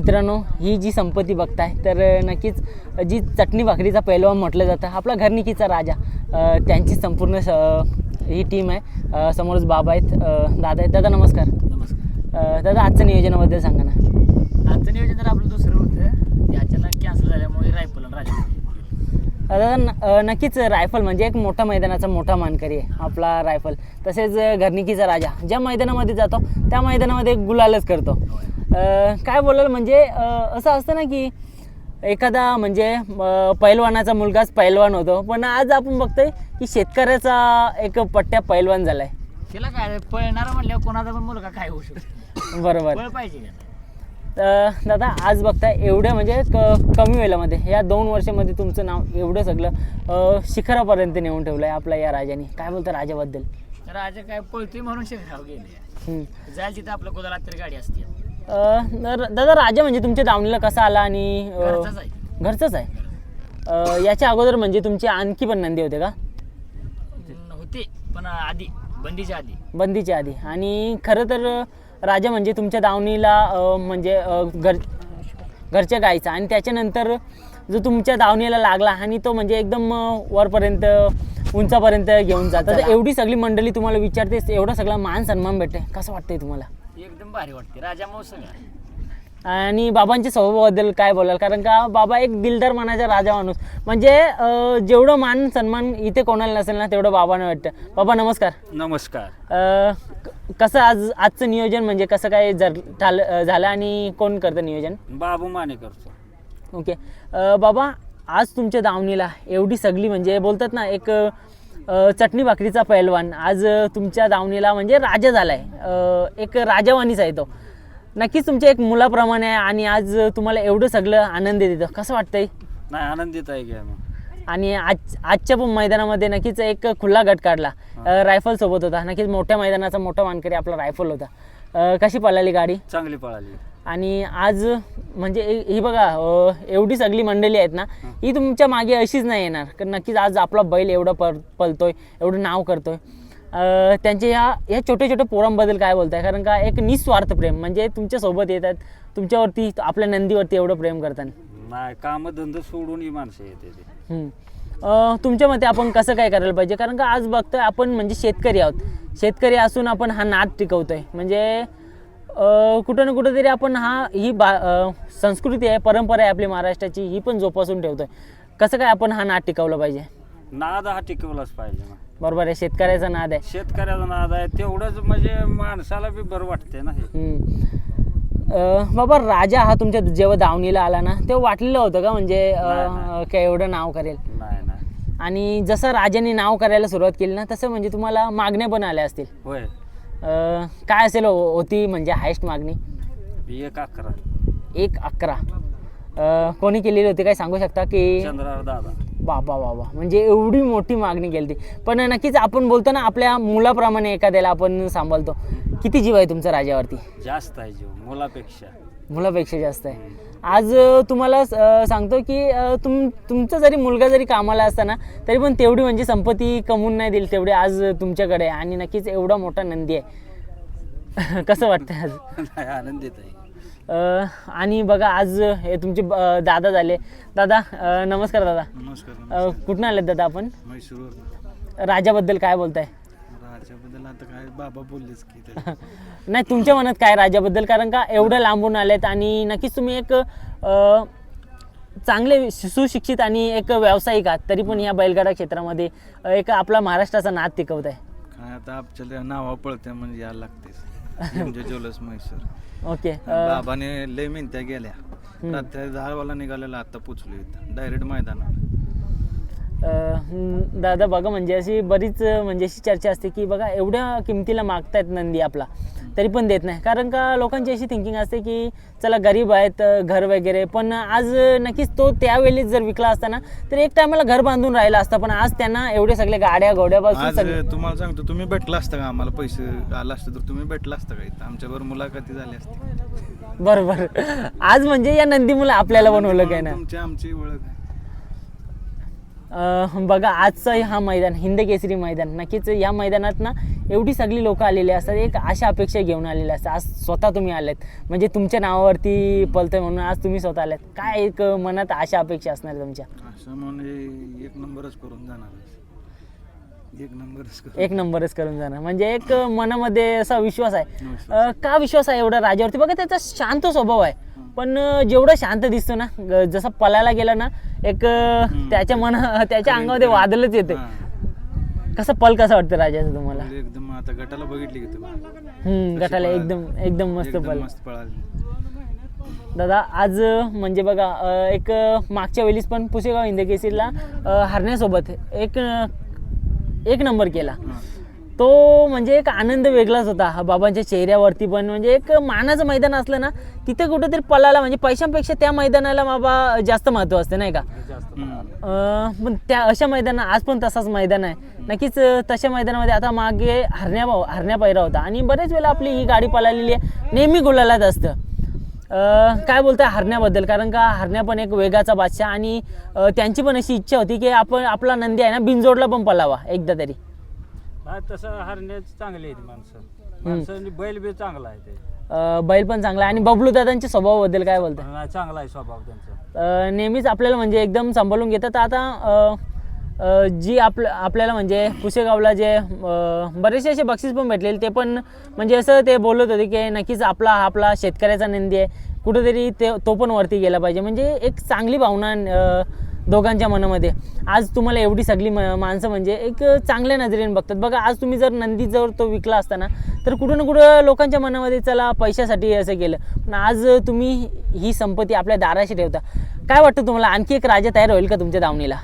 मित्रांनो ही जी संपत्ती बघताय तर नक्कीच जी चटणी भाकरीचा पैलवान म्हटलं जातं आपला घरनिकीचा राजा त्यांची संपूर्ण स- ही टीम आहे. समोरच बाबा आहेत दादा आहेत. दादा नमस्कार. नमस्कार. दादा आजच्या नियोजनाबद्दल सांगा ना. आजचं नियोजन तर आपलं दुसरं होतं अचानक कॅन्सल झाल्यामुळे रायफल राजा. दादा नक्कीच रायफल म्हणजे एक मोठा मैदानाचा मोठा मानकरी आहे आपला रायफल. तसेच घरनिकीचा राजा ज्या मैदानामध्ये जातो त्या मैदानामध्ये गुलालच करतो. काय बोलाल म्हणजे असं असतं ना की एखादा म्हणजे पैलवानाचा मुलगाच पैलवान होतो. पण आज आपण बघतोय की शेतकऱ्याचा एक पट्ट्या पैलवान झालाय. त्याला काय पळणारा म्हणल्यावर कोणाचा पण मुलगा काय होऊ शकतो? बरोबर. पाहिजे दादा आज बघताय एवढ्या म्हणजे क कमी वेळामध्ये या दोन वर्षामध्ये तुमचं नाव एवढं सगळं शिखरापर्यंत नेऊन ठेवलं आहे आपल्या या राजाने. काय बोलतं राजाबद्दल? राजा काय पळतोय म्हणून शिकाव गेले. जायला तिथं आपलं कोदाला तरी गाडी असते. तर दादा राजा म्हणजे तुमच्या दावणीला कसा आला आणि घरचाच आहे. घरचंच आहे? अ, याच्या अगोदर म्हणजे तुमचे आणखी पण नंदी होते का? होते पण आधी बंदीच्या आधी. बंदीच्या आधी. आणि खरं तर राजा म्हणजे तुमच्या दावणीला अ, म्हणजे अ, घर घरच्या गायचा आणि त्याच्यानंतर जो तुमच्या दावणीला लागला आणि तो म्हणजे एकदम अ, वरपर्यंत उंचापर्यंत घेऊन जातात तर एवढी सगळी मंडळी तुम्हाला विचारते एवढा सगळा मान सन्मान भेटते कसं वाटतंय तुम्हाला? एकदम भारी वाटते. राजा मौसम आहे आणि बाबांच्या स्वभावाबद्दल काय बोलाल? कारण का बाबा एक दिलदार मनाचा राजा माणूस. म्हणजे अं, जेवढं मान सन्मान इथे कोणाला नसेल ना तेवढं बाबांना वाटतं. बाबा नमस्कार. नमस्कार. अं, क- कसं आज आजचं नियोजन म्हणजे कसं काय जर झालं अं, झालं आणि कोण करतं नियोजन? बाबू माने करतो. ओके. अं, बाबा आज तुमच्या दावणीला एवढी सगळी म्हणजे बोलतात ना एक अं, चटणी भाकरीचा पैलवान आज तुमच्या दावणीला म्हणजे राजा झालाय. अं, एक राजावानीच आहे तो. नक्कीच तुमच्या एक मुलाप्रमाणे आहे आणि आज तुम्हाला एवढं सगळं आनंद देतं. कसं वाटतंय? नाही आनंदित आहे की आणि आज आजच्या पण मैदानामध्ये नक्कीच एक खुला गट काढला. रायफल सोबत होता. नक्कीच मोठ्या मैदानाचा मोठा मानकरी आपला रायफल होता. कशी पळाली गाडी? चांगली पळाली. आणि आज म्हणजे ही बघा एवढी सगळी मंडळी आहेत ना ही. तुमच्या मागे अशीच नाही येणार. कारण नक्कीच आज आपला बैल एवढं पळ पळतोय एवढं नाव करतोय. त्यांचे ह्या ह्या छोट्या छोट्या पोरांबद्दल काय बोलताय? कारण का एक निस्वार्थ प्रेम म्हणजे तुमच्यासोबत येतात तुमच्यावरती आपल्या नंदीवरती एवढं प्रेम करतात कामधंदा सोडून ही माणसं येते तुमच्या मते आपण कसं काय करायला पाहिजे? कारण का आज बघतोय आपण म्हणजे शेतकरी आहोत. शेतकरी असून आपण हा नाद टिकवतोय. म्हणजे कुठं ना कुठं तरी आपण हा ही बा संस्कृती आहे परंपरा आहे आपली महाराष्ट्राची ही पण जोपासून ठेवतोय. कसं काय आपण हा नाद टिकवला पाहिजे? नाद हा टिकवलाच पाहिजे ना. बरोबर आहे शेतकऱ्याचा नाद आहे. शेतकऱ्याचा नाद आहे तेवढंच म्हणजे माणसाला बी बरं वाटते ना हे. बाबा राजा हा तुमच्या जेव्हा दावणीला आला ना तेव्हा वाटलेलं होतं का? म्हणजे काय एवढं नाव करेल? नाही नाही. आणि जसं राजाने नाव करायला सुरुवात केली ना तसं म्हणजे तुम्हाला मागण्या पण आल्या असतील. होय. अं, काय असेल हो- होती म्हणजे हायस्ट मागणी? एक अकरा. एक अकरा. अं, कोणी केलेली होती काय सांगू शकता की? दादा. बाबा बाबा. म्हणजे एवढी मोठी मागणी केली पण नक्कीच आपण बोलतो ना आपल्या मुलाप्रमाणे एखाद्याला आपण सांभाळतो. किती जीव आहे तुमचा राजावरती? जास्त आहे जीव मुलापेक्षा. मुलापेक्षा जास्त आहे. आज तुम्हाला सांगतो की तुम तुमचा जरी मुलगा जरी कामाला असताना तरी पण तेवढी म्हणजे संपत्ती कमवून नाही दिली तेवढी आज तुमच्याकडे आहे. आणि नक्कीच एवढा मोठा नंदी आहे. कसं वाटतं आज? नाही आनंदित आहे. आणि बघा आज हे तुमचे दादा झाले. दादा नमस्कार दादा. नमस्कार कुठून आलेत दादा आपण? राजाबद्दल काय बोलताय? राजाबद्दल आता काय बाबा बोललेच की नाही तुमच्या मनात काय राजाबद्दल? कारण का एवढं लांबून आलेत आणि नक्कीच तुम्ही एक अं, चांगले सुशिक्षित आणि एक व्यावसायिक आहात तरी पण या बैलगाडा क्षेत्रामध्ये अं, एक आपला महाराष्ट्राचा नाद टिकवत आहे. काय आता आपल्याला नावा पळत्या म्हणजे यायला लागतेच म्हणजे ज्वेलर्स म्हैसूर ओके बाबाने लय मिनत्या गेल्या. रात्री दहा वाला निघालेला आता पोचलो इथं. डायरेक्ट मैदानात दादा बघा म्हणजे अशी बरीच म्हणजे अशी चर्चा असते की बघा एवढ्या किमतीला मागतायत नंदी आपला. तरी पण देत नाही. कारण का लोकांची अशी थिंकिंग असते की चला गरीब आहेत घर वगैरे. पण आज नक्कीच तो त्यावेळी जर विकला असता ना तर एक टायमाला घर बांधून राहिला असता. पण आज त्यांना एवढे सगळे गाड्या सगळे तुम्हाला सांगतो तुम्ही भेटला असता का आम्हाला? पैसे आला असतं तर तुम्ही भेटला असता का इथं? आमच्याबरोबर मुलाखती झाली असती. बरोबर. आज म्हणजे या नंदी मुलं आपल्याला बनवलं काय ना? आमची ओळख बघा आजचं हा मैदान हिंद केसरी मैदान नक्कीच या मैदानात ना एवढी सगळी लोकं आलेली असतात एक अशा अपेक्षा घेऊन आलेल्या असतात. आज स्वतः तुम्ही आलेत. म्हणजे तुमच्या नावावरती पलतंय म्हणून आज तुम्ही स्वतः आलेत. काय एक मनात अशा अपेक्षा असणार तुमच्या? असं म्हणजे एक नंबरच करून जाणार एक नंबरच करून. एक नंबरच करून जाणार म्हणजे एक मनामध्ये असा विश्वास आहे. अं, का विश्वास आहे एवढा राजावरती? बघा त्याचा शांत स्वभाव आहे. पण अं, जेवढं शांत दिसतो ना ग- जसं पलायला गेलं ना एक अं. त्याच्या मना त्याच्या अंगामध्ये वादलच येते. कसं पल कसं वाटतं राजाचं तुम्हाला? म्हणजे एकदम आता गटाला बघितली की तुम्ही? हम्म गटाला. एकदम एकदम मस्त एकदम पल मस्त पळाली. दादा आज अं, म्हणजे बघा अं, एक अं, मागच्या वेळीस पण पुसेगाव हिंदकेसरीला अं, हरण्यासोबत एक अं, एक नंबर केला. तो म्हणजे एक आनंद वेगळाच होता. हा बाबांच्या चेहऱ्यावरती पण म्हणजे एक मानाचं मैदान असलं ना तिथे कुठेतरी पलाला म्हणजे पैशांपेक्षा त्या मैदानाला बाबा जास्त महत्त्व असते नाही का? पण त्या अशा मैदाना आज पण तसाच मैदान आहे. नक्कीच तशा मैदानामध्ये आता मागे हरण्या भाऊ हरण्या पैरा होता. आणि बरेच वेळा आपली ही गाडी पळालेली आहे. नेहमी गुलालात असतं. काय बोलताय हरण्याबद्दल? कारण का हरण्या पण एक वेगाचा बादशाह आणि त्यांची पण अशी इच्छा होती की आपण आपला नंदी आहे ना बिनजोडला पण पलावा एकदा तरी. तसं हरण्याची चांगली आहेत माणसं. माणसांनी बैल बी चांगला आहे ते. बैल पण चांगला आहे. आणि बबलू दादांच्या स्वभावाबद्दल काय बोलताय? नाही चांगला आहे स्वभाव त्यांचा. नेहमीच आपल्याला म्हणजे एकदम सांभाळून घेतात. आता जी आपलं आपल्याला म्हणजे पुसेगावला जे बरेचसे असे बक्षीस पण भेटलेले ते पण म्हणजे असं ते बोलत होते की नक्कीच आपला हा आपला शेतकऱ्याचा नंदी आहे. कुठेतरी ते तो पण वरती गेला पाहिजे. म्हणजे एक चांगली भावना दोघांच्या मनामध्ये. आज तुम्हाला एवढी सगळी म माणसं म्हणजे एक चांगल्या नजरेने बघतात. बघा आज तुम्ही जर नंदी जर तो विकला असताना तर कुठं ना कुठं लोकांच्या मनामध्ये चला पैशासाठी असं केलं. पण आज तुम्ही ही संपत्ती आपल्या दाराशी ठेवता. काय वाटतं तुम्हाला? आणखी एक राजा तयार होईल का तुमच्या दावणीला?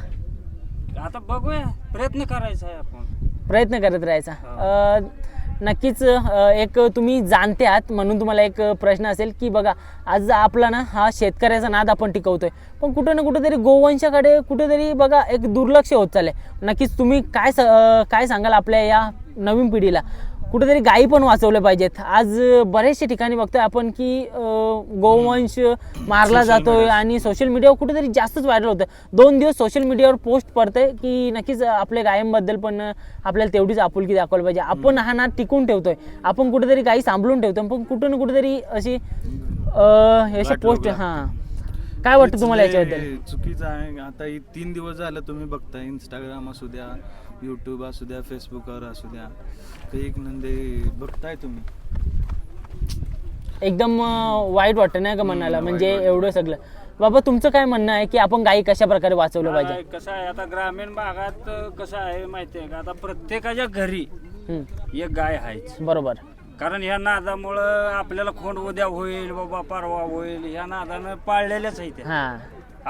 आता बघूया. प्रयत्न करायचा आहे आपण. प्रयत्न करत राहायचा. अ, नक्कीच अ, एक तुम्ही जाणते आहात म्हणून तुम्हाला एक प्रश्न असेल की बघा आज आपला ना हा शेतकऱ्याचा नाद आपण टिकवतोय. पण कुठं ना कुठेतरी गोवंशाकडे कुठेतरी बघा एक दुर्लक्ष होत चाललंय. नक्कीच तुम्ही काय स- अ, काय सांगाल आपल्या या नवीन पिढीला? कुठेतरी गायी पण वाचवल्या पाहिजेत. आज बरेचशा ठिकाणी बघतोय आपण की गोवंश मारला जातोय आणि सोशल मीडियावर कुठेतरी जास्तच व्हायरल होतं दोन दिवस सोशल मीडियावर पोस्ट पडतंय की नक्कीच आपल्या गायांबद्दल पण आपल्याला तेवढीच आपुलकी दाखवायला पाहिजे. आपण हा नाद टिकून ठेवतोय. आपण कुठेतरी गाई सांभाळून ठेवतोय. पण कुठं ना कुठेतरी अशी अशी पोस्ट. हां. काय वाटतं तुम्हाला याच्याबद्दल? चुकीचं आहे. आता ही तीन दिवस झालं तुम्ही बघताय. इंस्टाग्राम असू द्या युट्यूब असू द्या फेसबुकवर असू द्या. एक नंदे बघताय तुम्ही. एकदम अं, वाईट वाटतं नाही का हम्म, म्हणजे. एवढं सगळं. बाबा तुमचं काय म्हणणं आहे की आपण गाई कशा प्रकारे वाचवलं पाहिजे? कसं आहे आता ग्रामीण भागात कसं आहे माहिती आहे का? आता प्रत्येकाच्या घरी हम्म, एक गाय आहेच. बरोबर. कारण ह्या नादामुळं आपल्याला खोंड उद्या होईल बाबा परवा होईल ह्या नादानं पाळलेल्याच आहे त्या हां.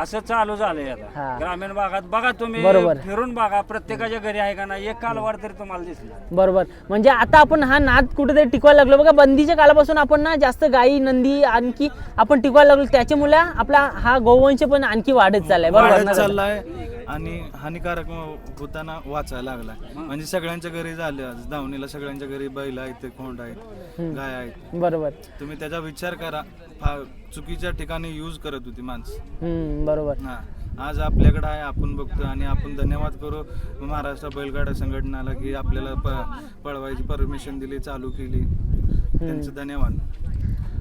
असं चालू झालंय हा. आता ग्रामीण भागात बघा तुम्ही बरोबर. फिरून बघा प्रत्येकाच्या घरी आहे का नाही एक कालवार तरी तुम्हाला दिसला बरोबर. म्हणजे आता आपण हा नाद कुठेतरी टिकवायला लागलो. बघा बंदीच्या काळापासून आपण ना जास्त गाई नंदी आणखी आपण टिकवायला लागलो. त्याच्यामुळे आपला हा गोवंश पण आणखी वाढत चाललाय. बरोबर वाढत ना दादा? चाललाय. आणि हानिकारक होताना वाचायला लागलाय म्हणजे सगळ्यांच्या घरी झाले आज. धावणीला सगळ्यांच्या घरी बैल आहेत खोंड आहेत गाय आहेत. बरोबर. तुम्ही त्याचा विचार करा. चुकीच्या ठिकाणी यूज करत होती माणसं. बरोबर. हा. आज आपल्याकडे आहे आपण बघतो आणि आपण धन्यवाद करू. महाराष्ट्र बैलगाडा संघटनाला की आपल्याला पळवायची परमिशन दिली चालू केली. त्यांचं धन्यवाद.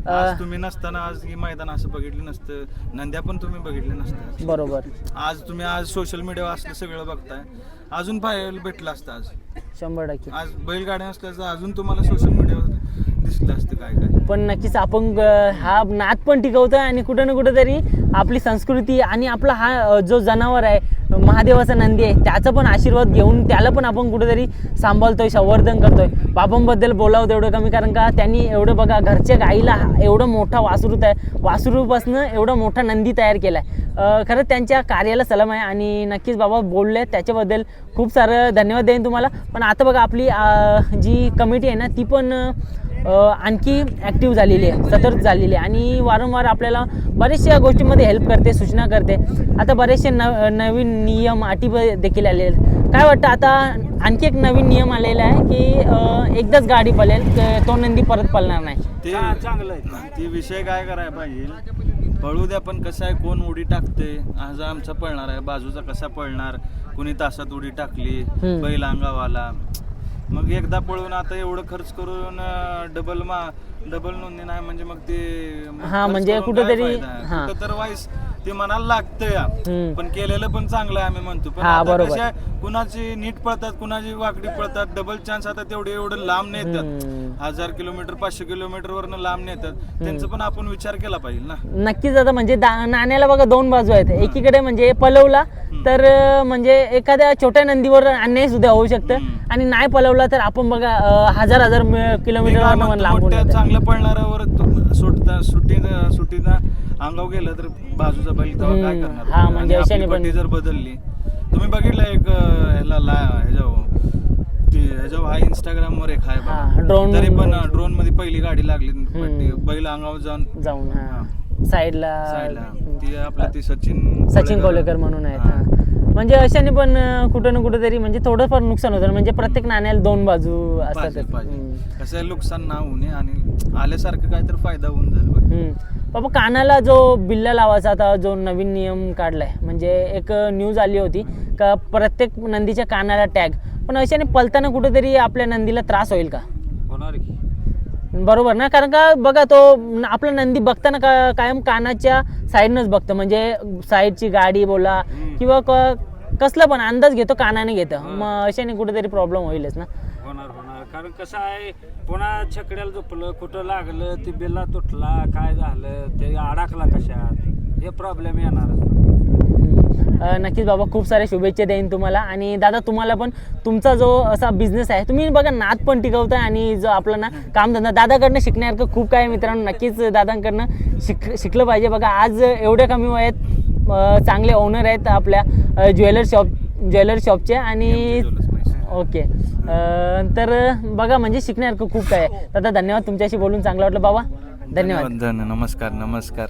आज तुम्ही नसताना आज ही मैदान असं बघितलं नसतं. नंद्या पण तुम्ही बघितले नसतं. बरोबर. आज तुम्ही आज सोशल मीडियावर असलं सगळं बघताय. अजून पाहायला भेटलं असतं आज. शंभर टक्के. आज बैलगाड्या असल्याचं अजून तुम्हाला सोशल मीडियावर दिसलं असतं काय काय. पण नक्कीच आपण हा नाद पण टिकवतोय आणि कुठं ना कुठं तरी आपली संस्कृती आणि आपला हा जो जनावर आहे महादेवाचा नंदी आहे त्याचा पण आशीर्वाद घेऊन त्याला पण आपण कुठेतरी सांभाळतोय संवर्धन करतोय. बाबांबद्दल बोलावं तेवढं कमी कारण का त्यांनी एवढं बघा घरच्या गाईला एवढं मोठा वासरू आहे. वासरूपासनं एवढा मोठा नंदी तयार केला आहे खरं त्यांच्या कार्याला सलाम आहे आणि नक्कीच बाबा बोलले त्याच्याबद्दल खूप सारं धन्यवाद देईन तुम्हाला. पण आता बघा आपली जी कमिटी आहे ना ती पण आणखी ॲक्टिव्ह झालेली आहे सतर्क झालेली आहे आणि वारंवार आपल्याला बऱ्याचशा गोष्टींमध्ये हेल्प करते सूचना करते. आता बरेचसे न नवीन नियम अटी ब- देखील आलेले आहेत. काय वाटतं आता आणखी एक नवीन नियम आलेला आहे की एकदाच गाडी पळेल तो नंदी परत पळणार नाही? ते हा, चांगलं आहे. ते विषय काय करायला पाहिजे? पळू द्या पण कसं आहे कोण उडी टाकते? आज आमचा पळणार आहे बाजूचा कसा पळणार? कुणी तासात उडी टाकली. बैल अंगाव आला मग एकदा पळून आता एवढं खर्च करून डबल मा डबल नोंदणी नाही म्हणजे मग ते हा, म्हणजे कुठंतरी- फायदा आहे? हा. कुठं तर वाईस ते मनाला लागतं या हम्म. पण केलेलं पण चांगलं आहे आम्ही म्हणतो पण हा, आता बरोबर. कशा कुणाची नीट पळतात कुणाची वाकडी पळतात डबल चान्स आता तेवढे एवढं लांब नेतात. हजार किलोमीटर पाचशे किलोमीटर वरनं लांब नेतात त्यांचा पण आपण विचार केला पाहिजे ना नक्कीच आता म्हणजे दा- नाण्याला बघा दोन बाजू आहेत एकीकडे म्हणजे पलवला तर अं, म्हणजे एखाद्या छोट्या नंदीवर अन्याय सुद्धा होऊ शकतं हम्म. आणि नाही पलवला तर आपण बघा अं, हजार हजार किलोमीटर मी काय म्हणतो, लांबून मोठ्या येतं. चांगल्या पळणाऱ्यावर सुटता सुट्टी सुट्टीना अंगाव गेलं तर बाजूचा बैल तेव्हा काय हम्म. करणार? हा, आणि म्हणजे आपली अशाने पण- पट्टी जर बदलली तुम्ही बघितलं एक अं, ह्याला ला ह्याच्यावर ते ह्याच्यावर हा इंस्टाग्राम वर एक आहे हा, बघा. drone- तरी पण ड्रोनमध्ये पहिली गाडी लागली पट्टी बैल अंगावर जाऊन जाऊन हा. साईडला साईडला. ती आपलं ती सचिन सचिन कोलेकर. म्हणून आहेत हा. म्हणजे अशाने पण अं, कुठं ना कुठं तरी म्हणजे थोडंफार नुकसान होतं. म्हणजे प्रत्येक नाण्याला दोन बाजू पाहिजे असतात पाहिजे कसं आहे, नुकसान ना होऊ नये आणि आल्यासारखं काय तर फायदा होऊन जाईल बघ. हम्म. बाबा कानाला जो बिल्ला लावायचा आता जो नवीन नियम काढलाय म्हणजे एक न्यूज आली होती का प्रत्येक नंदीच्या कानाला टॅग पण अशाने पलताना कुठेतरी आपल्या नंदीला त्रास होईल का? होणार की. बरोबर ना? कारण का बघा तो आपला नंदी बघताना का कायम कानाच्या साईडनंच बघतं. म्हणजे साईडची गाडी बोला किंवा कसलं पण अंदाज घेतो कानाने घेतं. मग अशाने कुठेतरी प्रॉब्लेम होईलच ना? होणार होणार. कारण कसं आहे पुन्हा छकड्याला झोपलं कुठं लागलं ते बिल्ला तुटला काय झालं ते अडकला कशात? हे प्रॉब्लेम येणारच. अ, नक्कीच बाबा खूप साऱ्या शुभेच्छा देईन तुम्हाला. आणि दादा तुम्हाला पण तुमचा जो असा बिझनेस आहे तुम्ही बघा नाद पण टिकवताय आणि जो आपला ना कामधंदा. दादाकडनं शिकण्यासारखं खूप काय आहे मित्रांनो. नक्कीच दादांकडनं शिक शिकलं पाहिजे. बघा आज एवढ्या कमी वयात अ, चांगले ओनर आहेत आपल्या ज्वेलर शॉप ज्वेलर शॉपचे आणि. ओके. अ, तर बघा म्हणजे शिकण्यासारखं खूप काय आहे दादा धन्यवाद तुमच्याशी बोलून. चांगलं वाटलं बाबा. धन्यवाद धन्यवाद. नमस्कार नमस्कार.